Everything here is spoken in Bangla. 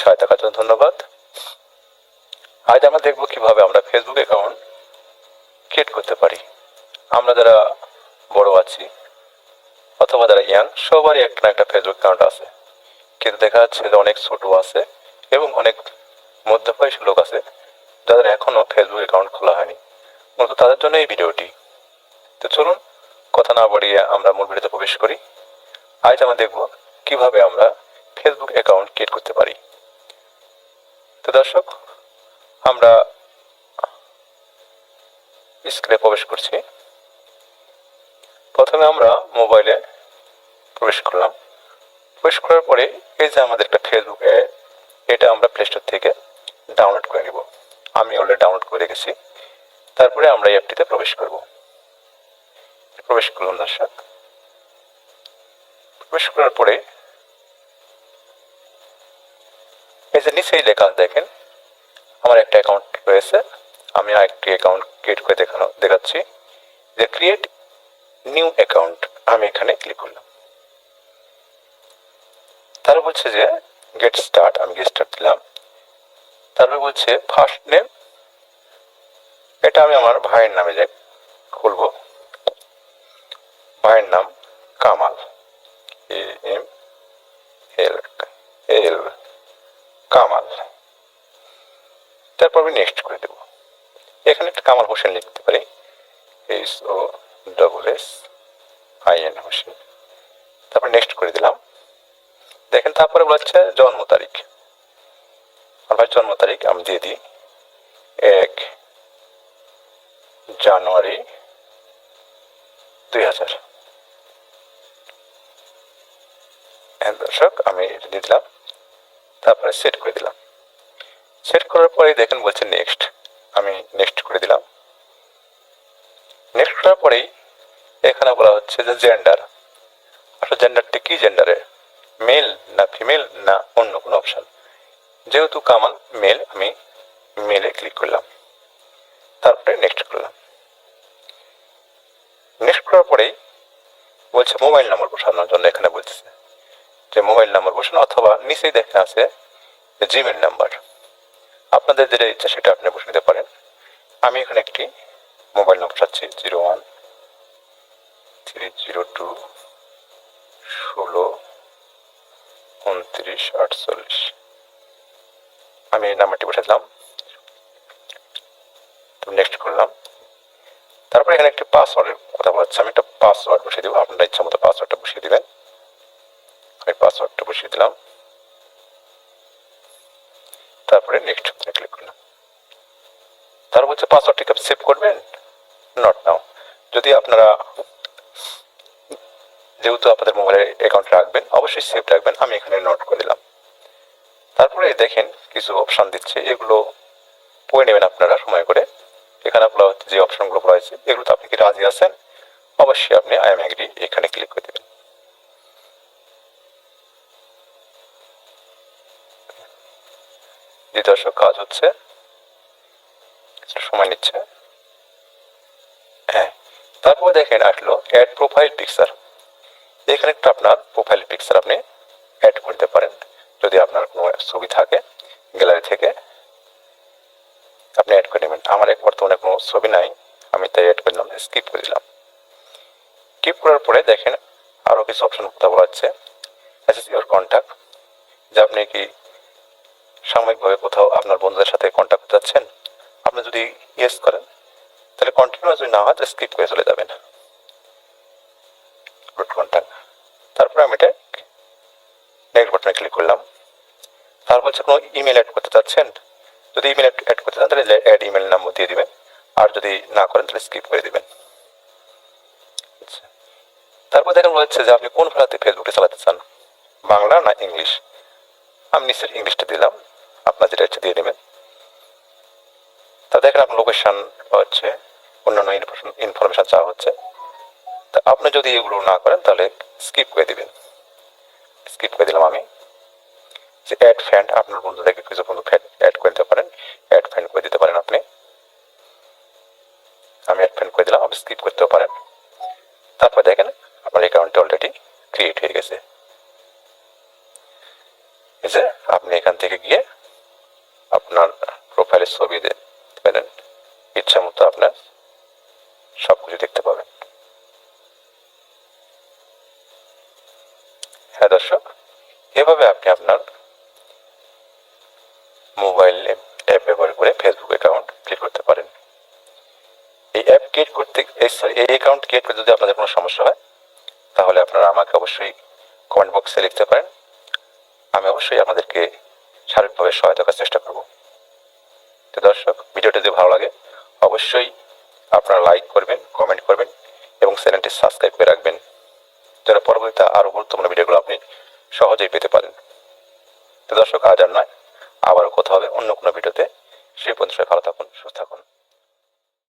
সহায়তা করার জন্য ধন্যবাদ। আজ আমরা দেখব কীভাবে আমরা ফেসবুক অ্যাকাউন্ট ক্রিয়েট করতে পারি। আমরা যারা বড় আছি অথবা যারা ইয়াং সবারই একটা না একটা ফেসবুক অ্যাকাউন্ট আছে। কিন্তু দেখা যাচ্ছে যে অনেক ছোট আছে এবং অনেক মধ্যবয়সী লোক আছে যাদের এখনও ফেসবুক অ্যাকাউন্ট খোলা হয়নি। মূলত তাদের জন্য এই ভিডিওটি। তো চলুন, কথা না বাড়িয়ে আমরা মূল ভিডিওতে প্রবেশ করি। আজ আমরা দেখব কীভাবে আমরা ফেসবুক অ্যাকাউন্ট ক্রিয়েট করতে পারি। দর্শক, আমরা স্ক্রিনে প্রবেশ করছি। প্রথমে আমরা মোবাইলে প্রবেশ করলাম। প্রবেশ করার পরে এই যে আমাদের একটা ফেসবুক এটা আমরা প্লে স্টোর থেকে ডাউনলোড করে নিব। আমি অলরেডি ডাউনলোড করে রেখেছি। তারপরে আমরা এই অ্যাপটিতে প্রবেশ করব। প্রবেশ করলাম দর্শক। প্রবেশ করার পরে এই যে নিচেই লেখা দেখেন। আমার একটা অ্যাকাউন্ট রয়েছে। আমি আরেকটি অ্যাকাউন্ট ক্রিয়েট করে দেখানো, দেখাচ্ছি। যে ক্রিয়েট নিউ অ্যাকাউন্ট আমি এখানে ক্লিক করলাম। তারপর বলছে যে গেট স্টার্ট আমি গেট স্টার্ট দিলাম। তারপর বলছে ফার্স্ট নেম এটা আমি আমার ভাইয়ের নামে যাই খুলবো। ভাইয়ের নাম Kamal. M L L Kamal. তারপর আমি নেক্সট করে দেবো। এখানে একটা কামাল হোসেন লিখতে পারি। H O double S I N Hossain. তারপর নেক্সট করে দিলাম। দেখেন, তারপরে বলাচ্ছে জন্ম তারিখ। আমার জন্ম তারিখ আমি দিয়ে দিই। এক জানুয়ারি দুই হাজার। হ্যাঁ দর্শক, আমি এটা দিয়ে দিলাম। তারপরে সেট করে দিলাম। সেট করার পরে দেখেন বলছে নেক্সট আমি নেক্সট করে দিলাম। নেক্সট করার পরেই এখানে বলা হচ্ছে যে জেন্ডার আসলে জেন্ডারটি কি জেন্ডারে মেল না ফিমেল না অন্য কোনো অপশন যেহেতু কামাল মেল আমি মেলে ক্লিক করলাম। তারপরে নেক্সট করলাম। নেক্সট করার পরেই বলছে মোবাইল নম্বর বসানোর জন্য এখানে বলছে যে মোবাইল নাম্বার বসানো অথবা নিচেই দেখে আছে জিমেল নাম্বার। আপনাদের যেটা ইচ্ছা সেটা আপনি বসে নিতে পারেন। আমি এখানে একটি মোবাইল নম্বর চাচ্ছি zero one three zero two ষোলো উনত্রিশ আটচল্লিশ। আমি এই নাম্বারটি বসে দিলাম। নেক্সট করলাম। তারপরে এখানে একটি পাসওয়ার্ডের কথা বলাচ্ছে আমি একটা পাসওয়ার্ড বসিয়ে দেবো। আপনার ইচ্ছা মতো পাসওয়ার্ডটা বসিয়ে দিবেন। আমি পাসওয়ার্ডটা বসিয়ে দিলাম তারপরে নেক্সট ক্লিক করলাম। তার বলছে পাসওয়ার্ডটিকে আপনি সেভ করবেন? নট নাও যদি আপনারা যেহেতু আপনাদের মোবাইলে অ্যাকাউন্ট রাখবেন, অবশ্যই সেভ রাখবেন। আমি এখানে নোট করে দিলাম। তারপরে দেখেন কিছু অপশান দিচ্ছে। এগুলো পড়ে নেবেন আপনারা সময় করে। এখানে আপনার যে অপশনগুলো রয়েছে এগুলো তো আপনি কি রাজি আছেন? অবশ্যই আপনি আই এম এগ্রি এখানে ক্লিক করে দেবেন। যে দর্শক কাজ হচ্ছে। সময় নিচ্ছে। হ্যাঁ তারপরে দেখেন আসলো অ্যাড প্রোফাইল পিকচার এখানে একটা আপনার প্রোফাইল পিকচার আপনি অ্যাড করতে পারেন। যদি আপনার কোনো ছবি থাকে গ্যালারি থেকে, আপনি অ্যাড করে নেবেন। আমার এক বর্তমানে কোনো ছবি নাই, আমি তাই অ্যাড করে দিলাম স্কিপ করে দিলাম। স্কিপ করার পরে দেখেন আরও কিছু অপশন কথা বলা হচ্ছে। অ্যাসেস ইউর কন্ট্যাক্ট যে আপনি কি সাময়িকভাবে কোথাও আপনার বন্ধুদের সাথে কন্ট্যাক্ট করতে যাচ্ছেন, আপনি যদি ইয়েস করেন, তাহলে কন্টিনিউ যদি না হয়, তাহলে স্কিপ করে চলে যাবেন। রুট কন্ট্যাক্ট তারপরে আমি এটা নেক্সট বাটনে ক্লিক করলাম। তারপর হচ্ছে কোনো ইমেল অ্যাড করতে চাচ্ছেন? যদি ইমেল অ্যাড করতে চান, তাহলে অ্যাড ইমেল নাম্বার দিয়ে দিবেন। আর যদি না করেন, তাহলে স্কিপ করে দিবেন। আচ্ছা। তারপর দেখেন বলছে যে, আপনি কোন ভাষাতে ফেসবুকে চালাতে চান? বাংলা না ইংলিশ আমি নিশ্চয় ইংলিশটা দিলাম। আপনার যেটা ইচ্ছে দিয়ে নেবেন। তা দেখেন আপনার লোকেশান হচ্ছে, অন্যান্য ইনফরমেশন চাওয়া হচ্ছে। তা আপনি যদি এগুলো না করেন, তাহলে স্কিপ করে দিবেন। স্কিপ করে দিলাম আমি। যে অ্যাড ফ্যান্ড আপনার বন্ধুদেরকে কিছু বন্ধু অ্যাড করে দিতে পারেন। অ্যাড ফ্যান্ড করে দিতে পারেন আপনি। আমি অ্যাড ফ্যান্ড করে দিলাম, আপনি স্কিপ করতেও পারেন। তারপর দেখেন আপনার অ্যাকাউন্টটা অলরেডি ক্রিয়েট হয়ে গেছে। এই যে, আপনি এখান থেকে গিয়ে আপনার প্রোফাইলের ছবি দিতে পারেন ইচ্ছা মতো আপনার সব কিছু দেখতে পাবেন। হ্যাঁ দর্শক, এভাবে আপনি আপনার মোবাইল অ্যাপ ব্যবহার করে ফেসবুক অ্যাকাউন্ট ক্রিয়েট করতে পারেন। এই অ্যাপ ক্রিয়েট করতে এই অ্যাকাউন্ট ক্রিয়েট করতে যদি আপনাদের কোনো সমস্যা হয়, তাহলে আপনারা আমাকে অবশ্যই কমেন্ট বক্সে লিখতে পারেন। আমি অবশ্যই আপনাদেরকে শারীরিকভাবে সহায়তা করার চেষ্টা করব। তো দর্শক, ভিডিওটা যদি ভালো লাগে, অবশ্যই আপনারা লাইক করবেন কমেন্ট করবেন এবং চ্যানেলটি সাবস্ক্রাইব করে রাখবেন যেন পরবর্তীতে আরও গুরুত্বপূর্ণ ভিডিওগুলো আপনি সহজেই পেতে পারেন। তো দর্শক, আজ আর নয়, আবারও কথা হবে অন্য কোনো ভিডিওতে। সেই পর্যন্ত ভালো থাকুন, সুস্থ থাকুন।